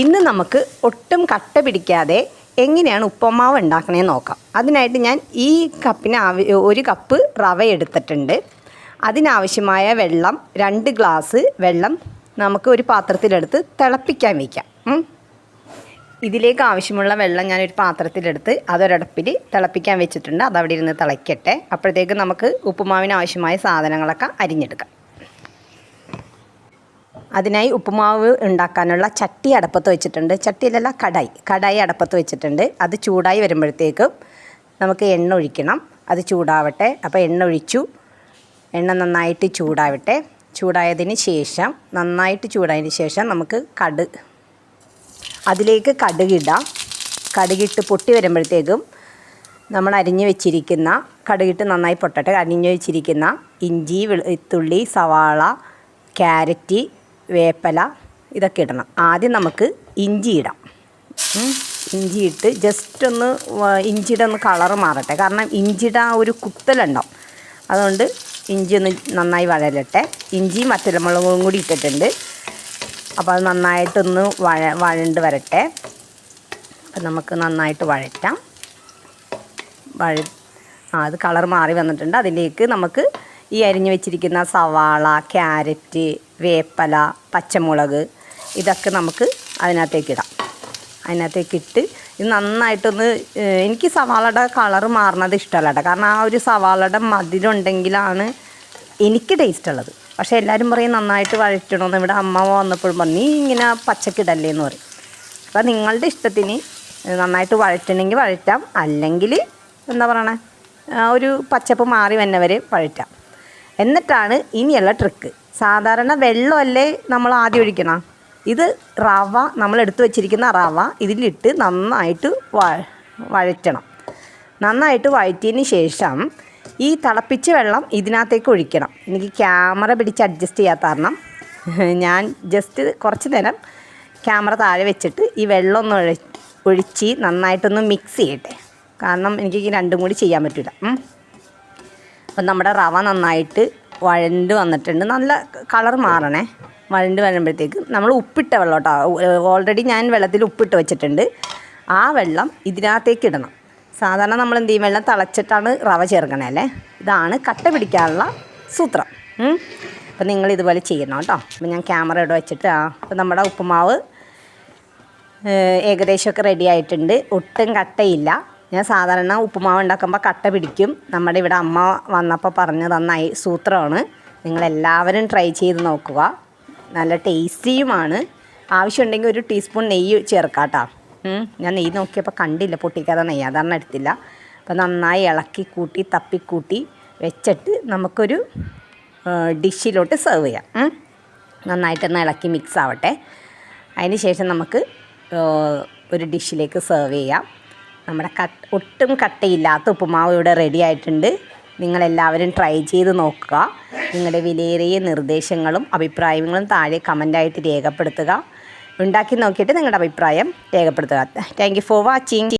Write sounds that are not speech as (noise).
ഇന്ന് നമുക്ക് ഒട്ടും കട്ട പിടിക്കാതെ എങ്ങനെയാണ് ഉപ്പമാവ് ഉണ്ടാക്കണേന്ന് നോക്കാം. അതിനായിട്ട് ഞാൻ ഈ കപ്പിന് ആവ ഒരു കപ്പ് റവ എടുത്തിട്ടുണ്ട്. അതിനാവശ്യമായ വെള്ളം രണ്ട് ഗ്ലാസ് വെള്ളം നമുക്ക് ഒരു പാത്രത്തിലെടുത്ത് തിളപ്പിക്കാൻ വയ്ക്കാം. ഇതിലേക്ക് ആവശ്യമുള്ള വെള്ളം ഞാനൊരു പാത്രത്തിലെടുത്ത് അതൊരടപ്പിൽ തിളപ്പിക്കാൻ വെച്ചിട്ടുണ്ട്. അതവിടെ ഇരുന്ന് തിളയ്ക്കട്ടെ. അപ്പോഴത്തേക്ക് നമുക്ക് ഉപ്പുമാവിന് ആവശ്യമായ സാധനങ്ങളൊക്കെ അരിഞ്ഞെടുക്കാം. അതിനായി ഉപ്പുമാവ് ഉണ്ടാക്കാനുള്ള ചട്ടി അടപ്പത്ത് വെച്ചിട്ടുണ്ട്. ചട്ടിയിലല്ല കടായി. കടായി അടപ്പത്ത് വെച്ചിട്ടുണ്ട്. അത് ചൂടായി വരുമ്പോഴത്തേക്കും നമുക്ക് എണ്ണ ഒഴിക്കണം. അത് ചൂടാവട്ടെ. അപ്പോൾ എണ്ണ ഒഴിച്ചു. എണ്ണ നന്നായിട്ട് ചൂടാവട്ടെ. ചൂടായതിന് ശേഷം നന്നായിട്ട് ചൂടായതിന് ശേഷം നമുക്ക് കട് അതിലേക്ക് കടുകിടാം. കടുകിട്ട് പൊട്ടി വരുമ്പോഴത്തേക്കും നമ്മൾ അരിഞ്ഞു വെച്ചിരിക്കുന്ന കടുകിട്ട് നന്നായി പൊട്ടട്ടെ. അരിഞ്ഞു വെച്ചിരിക്കുന്ന ഇഞ്ചി വെളുത്തുള്ളി സവാള ക്യാരറ്റ് വേപ്പല ഇതൊക്കെ ഇടണം. ആദ്യം നമുക്ക് ഇഞ്ചി ഇടാം. ഇഞ്ചി ഇട്ട് ജസ്റ്റ് ഒന്ന് ഇഞ്ചിയുടെ ഒന്ന് കളറ് മാറട്ടെ. കാരണം ഇഞ്ചിയുടെ ആ ഒരു കുത്തലുണ്ടാവും. അതുകൊണ്ട് ഇഞ്ചി ഒന്ന് നന്നായി വഴലട്ടെ. ഇഞ്ചിയും വറ്റൽമുളകും കൂടി ഇട്ടിട്ടുണ്ട്. അപ്പോൾ അത് നന്നായിട്ടൊന്ന് വഴ വഴണ്ട് വരട്ടെ. അപ്പം നമുക്ക് നന്നായിട്ട് വഴറ്റാം. വഴ ആ അത് കളർ മാറി വന്നിട്ടുണ്ട്. അതിലേക്ക് നമുക്ക് ഈ അരിഞ്ഞു വെച്ചിരിക്കുന്ന സവാള ക്യാരറ്റ് വേപ്പല പച്ചമുളക് ഇതൊക്കെ നമുക്ക് അതിനകത്തേക്ക് ഇടാം. അതിനകത്തേക്ക് ഇട്ട് ഇത് നന്നായിട്ടൊന്ന് എനിക്ക് സവാളയുടെ കളർ മാറുന്നത് ഇഷ്ടമല്ല കാരണം ആ ഒരു സവാളയുടെ മതിലുണ്ടെങ്കിലാണ് എനിക്ക് ടേസ്റ്റ് ഉള്ളത്. പക്ഷേ എല്ലാവരും പറയും നന്നായിട്ട് വഴറ്റണമെന്ന് ഇവിടെ അമ്മ വന്നപ്പോഴും പറഞ്ഞു നീ ഇങ്ങനെ പച്ചക്കിടല്ലേ എന്ന് പറയും. അപ്പം നിങ്ങളുടെ ഇഷ്ടത്തിന് നന്നായിട്ട് വഴറ്റണമെങ്കിൽ വഴറ്റാം. അല്ലെങ്കിൽ എന്താ പറയണേ ഒരു പച്ചപ്പ് മാറി വന്നവരെ വഴറ്റാം. എന്നിട്ടാണ് ഇനിയുള്ള ട്രിക്ക് സാധാരണ വെള്ളമല്ലേ നമ്മൾ ആദ്യം ഒഴിക്കണം? ഇത് റവ നമ്മൾ എടുത്തു വെച്ചിരിക്കുന്ന റവ ഇതിലിട്ട് നന്നായിട്ട് വഴറ്റണം. നന്നായിട്ട് വഴറ്റിയതിന് ശേഷം ഈ തിളപ്പിച്ച വെള്ളം ഇതിനകത്തേക്ക് ഒഴിക്കണം. എനിക്ക് ക്യാമറ പിടിച്ച് അഡ്ജസ്റ്റ് ചെയ്യാത്ത കാരണം (laughs) ഞാൻ ജസ്റ്റ് കുറച്ച് നേരം ക്യാമറ താഴെ വെച്ചിട്ട് ഈ വെള്ളം ഒന്ന് ഒഴി ഒഴിച്ച് നന്നായിട്ടൊന്ന് മിക്സ് ചെയ്യട്ടെ. കാരണം എനിക്ക് രണ്ടും കൂടി ചെയ്യാൻ പറ്റില്ല അപ്പം നമ്മുടെ റവ നന്നായിട്ട് വഴണ്ട് വന്നിട്ടുണ്ട്. നല്ല കളർ മാറണേ. വഴണ്ട് വരുമ്പോഴത്തേക്ക് നമ്മൾ ഉപ്പിട്ട വെള്ളം കേട്ടോ. ഓൾറെഡി ഞാൻ വെള്ളത്തിൽ ഉപ്പിട്ട് വെച്ചിട്ടുണ്ട്. ആ വെള്ളം ഇതിനകത്തേക്ക് ഇടണം. സാധാരണ നമ്മൾ എന്ത് ചെയ്യും? വെള്ളം തിളച്ചിട്ടാണ് റവ ചേർക്കണേ അല്ലേ? ഇതാണ് കട്ട പിടിക്കാനുള്ള സൂത്രം. അപ്പം നിങ്ങൾ ഇതുപോലെ ചെയ്യണം കേട്ടോ. അപ്പം ഞാൻ ക്യാമറ ഇവിടെ വെച്ചിട്ട് ആ അപ്പം നമ്മുടെ ഉപ്പുമാവ് ഏകദേശമൊക്കെ റെഡി ആയിട്ടുണ്ട്. ഒട്ടും കട്ടയില്ല. ഞാൻ സാധാരണ ഉപ്പുമാവ് ഉണ്ടാക്കുമ്പോൾ കട്ട പിടിക്കും. നമ്മുടെ ഇവിടെ അമ്മ വന്നപ്പോൾ പറഞ്ഞു തന്ന സൂത്രമാണ്. നിങ്ങളെല്ലാവരും ട്രൈ ചെയ്ത് നോക്കുക. നല്ല ടേസ്റ്റിയുമാണ്. ആവശ്യമുണ്ടെങ്കിൽ ഒരു ടീസ്പൂൺ നെയ്യ് ചേർക്കാം കേട്ടോ ഞാൻ നെയ്യ് നോക്കിയപ്പോൾ കണ്ടില്ല പൊട്ടിക്കാതെ നെയ്യ്. അതാണ് എടുത്തില്ല. അപ്പോൾ നന്നായി ഇളക്കി കൂട്ടി തപ്പിക്കൂട്ടി വെച്ചിട്ട് നമുക്കൊരു ഡിഷിലോട്ട് സെർവ് ചെയ്യാം. നന്നായിട്ടൊന്ന് ഇളക്കി മിക്സ് ആവട്ടെ. അതിന് ശേഷം നമുക്ക് ഒരു ഡിഷിലേക്ക് സെർവ് ചെയ്യാം. നമ്മുടെ കട്ട് ഒട്ടും കട്ടയില്ലാത്ത ഉപ്പുമാവ് ഇവിടെ റെഡി ആയിട്ടുണ്ട്. നിങ്ങളെല്ലാവരും ട്രൈ ചെയ്ത് നോക്കുക. നിങ്ങളുടെ വിലയേറിയ നിർദ്ദേശങ്ങളും അഭിപ്രായങ്ങളും താഴെ കമന്റായിട്ട് രേഖപ്പെടുത്തുക. ഉണ്ടാക്കി നോക്കിയിട്ട് നിങ്ങളുടെ അഭിപ്രായം രേഖപ്പെടുത്തുക. Thank for watching